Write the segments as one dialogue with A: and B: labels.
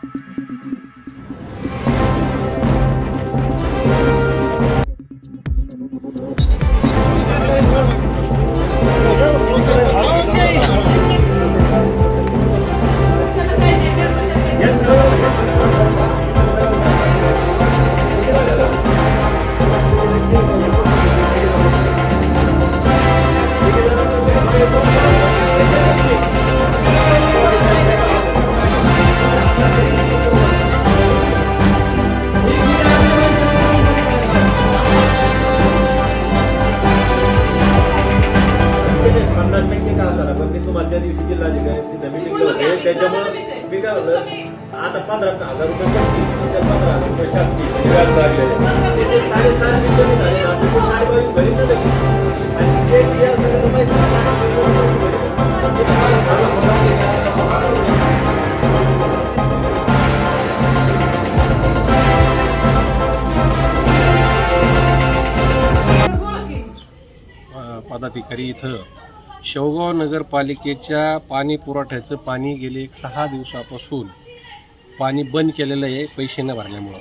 A: Thank you. पन्नास टक्के का असणार पण मी तुम्हाला त्या दिवशी जिल्हाधिकारी मीटिंग होते त्याच्यामुळे मी काय म्हणलं आता पंधरा हजार रुपये पंधरा हजार रुपये शासकीय व्याज लागले. साडेसात झाले साडेबावीस भरीत. आणि ते माहिती
B: पदाधिकारी इथं शेवगाव नगरपालिकेच्या पाणी पुरवठ्याचं पाणी गेले एक सहा दिवसापासून पाणी बंद केलेलं आहे पैसे न भरल्यामुळं.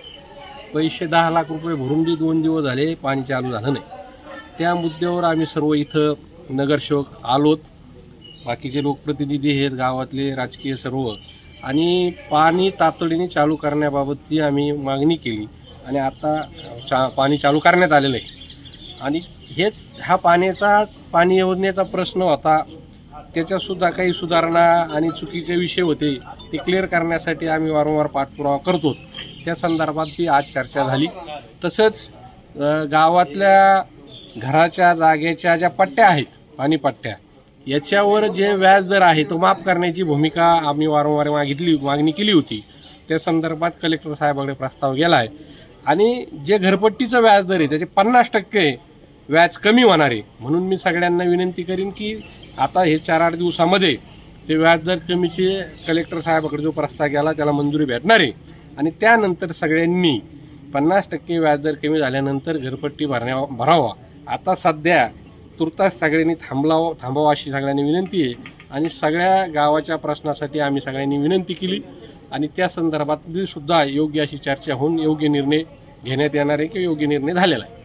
B: पैसे दहा लाख रुपये भरून बी दोन दिवस झाले पाणी चालू झालं नाही. त्या मुद्द्यावर आम्ही सर्व इथं नगरसेवक आलोत. बाकीचे लोकप्रतिनिधी आहेत गावातले राजकीय सर्व. आणि पाणी तातडीने चालू करण्याबाबतची आम्ही मागणी केली. आणि आता चा पाणी चालू करण्यात आलेलं आहे. आणि हेच ह्या पाण्याचा पाणी योजनेचा प्रश्न होता. त्याच्यातसुद्धा काही सुधारणा आणि चुकीचे विषय होते ते क्लिअर करण्यासाठी आम्ही वारंवार पाठपुरावा करतो. त्या संदर्भात बी आज चर्चा झाली. तसंच गावातल्या घराच्या जागेच्या ज्या पट्ट्या आहेत पाणीपट्ट्या याच्यावर जे व्याज दर आहे तो माफ करण्याची भूमिका आम्ही वारंवार मागितली मागणी केली होती. त्या संदर्भात कलेक्टर साहेबाकडे प्रस्ताव गेला आहे. आणि जे घरपट्टीचं व्याज दर आहे त्याचे पन्नास टक्के व्याज कमी होणार. आहे म्हणून मी सगळ्यांना विनंती करीन की आता हे चार आठ दिवसामध्ये ते व्याजदर कमीचे कलेक्टर साहेबाकडे जो प्रस्ताव गेला त्याला मंजुरी भेटणार आहे. आणि त्यानंतर सगळ्यांनी पन्नास टक्के व्याजदर कमी झाल्यानंतर घरपट्टी भरण्या भरावा. आता सध्या तुर्तास सगळ्यांनी थांबलावं थांबावं अशी सगळ्यांनी विनंती आहे. आणि सगळ्या गावाच्या प्रश्नासाठी आम्ही सगळ्यांनी विनंती केली. आणि त्या संदर्भात सुद्धा योग्य अशी चर्चा होऊन योग्य निर्णय घेण्यात येणार आहे किंवा योग्य निर्णय झालेला आहे.